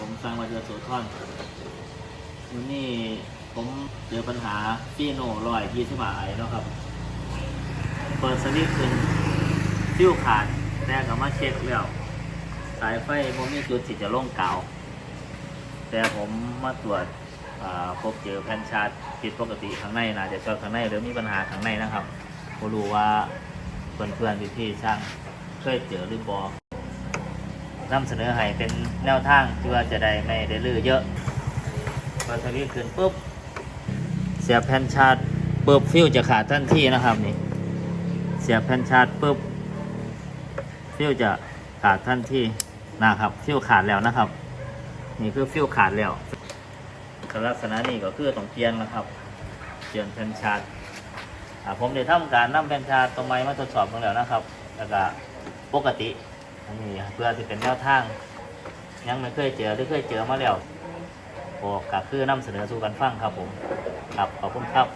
ผมสร้างวัดยโสธรวันนี้ผมเจอปัญหาฟีโน่ลอยที่สมายเนาะครับ เปิดสวิตช์ขึ้นฟิวขาดแต่ก็มาเช็คแล้วสายไฟผมมีจุดที่จะล่งเก่า แต่ผมมาตรวจพบเจอแผ่นชาร์จผิดปกติข้างในน่าจะช็อตข้างในหรือมีปัญหาข้างในนะครับผมรู้ว่าเพื่อนๆพี่ๆช่างเคยเจอหรือบอ นำเสนอให้เป็นแนวทางที่ว่าจะได้ไม่ได้ลือเยอะพอสวิตช์ขึ้นปุ๊บ เสียบแผ่นชาร์จปุ๊บฟิวจะขาดทันทีนะครับนี่ เสียบแผ่นชาร์จปุ๊บฟิวจะขาดทันทีนะครับฟิวขาดแล้วนะครับ นี่คือฟิวขาดแล้วลักษณะนี้ก็คือต้องเปลี่ยนนะครับเปลี่ยนแผ่นชาร์จอ่าผมได้ทำการนำแผ่นชาร์จตรงไม้มาทดสอบมาแล้วนะครับ แล้วก็ปกติ อันนี้เพื่อที่เป็นแนวทาง ยังไม่เคยเจอหรือเคยเจอมาแล้วโอ้ก็คือนำเสนอสู่กันฟังครับผม ครับขอบคุณครับ